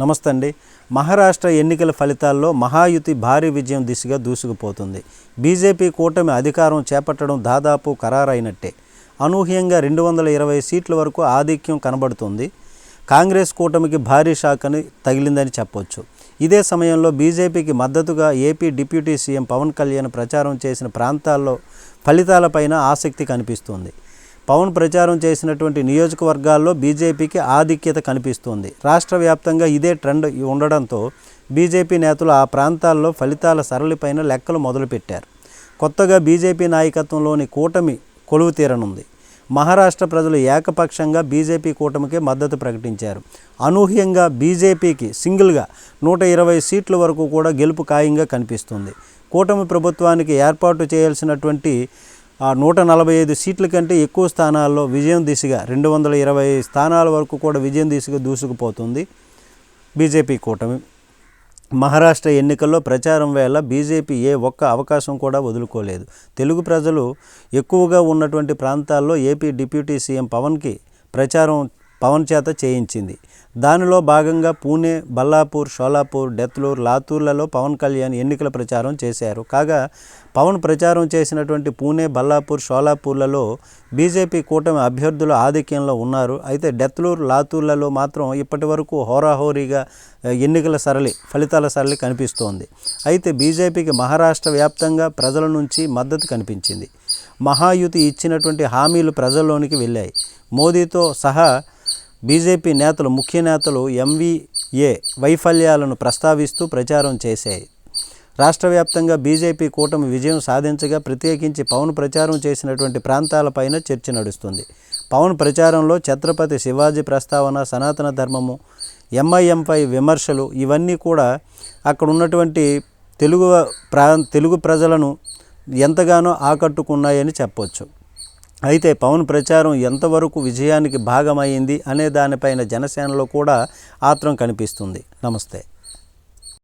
నమస్తే అండి మహారాష్ట్ర ఎన్నికల ఫలితాల్లో మహాయుతి భారీ విజయం దిశగా దూసుకుపోతుంది. బీజేపీ కూటమి అధికారం చేపట్టడం దాదాపు ఖరారైనట్టే. అనూహ్యంగా రెండు వందల ఇరవై సీట్ల వరకు ఆధిక్యం కనబడుతుంది. కాంగ్రెస్ కూటమికి భారీ షాక్ అని తగిలిందని చెప్పొచ్చు. ఇదే సమయంలో బీజేపీకి మద్దతుగా AP deputy CM Pawan Kalyan ప్రచారం చేసిన ప్రాంతాల్లో ఫలితాలపైన ఆసక్తి కనిపిస్తుంది. పవన్ ప్రచారం చేసినటువంటి నియోజకవర్గాల్లో బీజేపీకి ఆధిక్యత కనిపిస్తోంది. రాష్ట్ర వ్యాప్తంగా ఇదే ట్రెండ్ ఉండడంతో బీజేపీ నేతలు ఆ ప్రాంతాల్లో ఫలితాల సరళిపైన లెక్కలు మొదలుపెట్టారు. కొత్తగా బీజేపీ నాయకత్వంలోని కూటమి కొలువు తీరనుంది. మహారాష్ట్ర ప్రజలు ఏకపక్షంగా బీజేపీ కూటమికే మద్దతు ప్రకటించారు. అనూహ్యంగా బీజేపీకి సింగిల్గా నూట ఇరవై సీట్ల వరకు కూడా గెలుపు ఖాయంగా కనిపిస్తుంది. కూటమి ప్రభుత్వానికి ఏర్పాటు చేయాల్సినటువంటి ఆ నూట నలభై ఐదు సీట్ల కంటే ఎక్కువ స్థానాల్లో విజయం దిశగా రెండు వందల ఇరవై స్థానాల వరకు కూడా విజయం దిశగా దూసుకుపోతుంది బీజేపీ కూటమి. మహారాష్ట్ర ఎన్నికల్లో ప్రచారం వేళ బీజేపీ ఏ ఒక్క అవకాశం కూడా వదులుకోలేదు. తెలుగు ప్రజలు ఎక్కువగా ఉన్నటువంటి ప్రాంతాల్లో ఏపీ డిప్యూటీ సీఎం పవన్కి ప్రచారం పవన్ చేత చేయించింది. దానిలో భాగంగా పూణే బల్లాపూర్ షోలాపూర్ డెత్లూర్ లాతూర్లలో పవన్ కళ్యాణ్ ఎన్నికల ప్రచారం చేశారు. కాగా పవన్ ప్రచారం చేసినటువంటి పూణే బల్లాపూర్ షోలాపూర్లలో బీజేపీ కూటమి అభ్యర్థుల ఆధిక్యంలో ఉన్నారు. అయితే డెత్లూర్ లాతూర్లలో మాత్రం ఇప్పటి వరకు హోరాహోరీగా ఎన్నికల సరళి ఫలితాల సరళి కనిపిస్తోంది. అయితే బీజేపీకి మహారాష్ట్ర వ్యాప్తంగా ప్రజల నుంచి మద్దతు కనిపించింది. మహాయుతి ఇచ్చినటువంటి హామీలు ప్రజల్లోనికి వెళ్ళాయి. మోదీతో సహా బీజేపీ నేతలు ముఖ్య నేతలు ఎంవీఏ వైఫల్యాలను ప్రస్తావిస్తూ ప్రచారం చేశాయి. రాష్ట్ర వ్యాప్తంగా బీజేపీ కూటమి విజయం సాధించగా ప్రత్యేకించి పవన్ ప్రచారం చేసినటువంటి ప్రాంతాలపైన చర్చ నడుస్తుంది. పవన్ ప్రచారంలో ఛత్రపతి శివాజీ ప్రస్తావన సనాతన ధర్మము ఎంఐఎంపై విమర్శలు ఇవన్నీ కూడా అక్కడ ఉన్నటువంటి తెలుగు ప్రా తెలుగు ప్రజలను ఎంతగానో ఆకట్టుకున్నాయని చెప్పొచ్చు. అయితే పవన్ ప్రచారం ఎంతవరకు విజయానికి భాగమైంది అనే దానిపైన జనసేనలో కూడా ఆత్రం కనిపిస్తుంది. నమస్తే.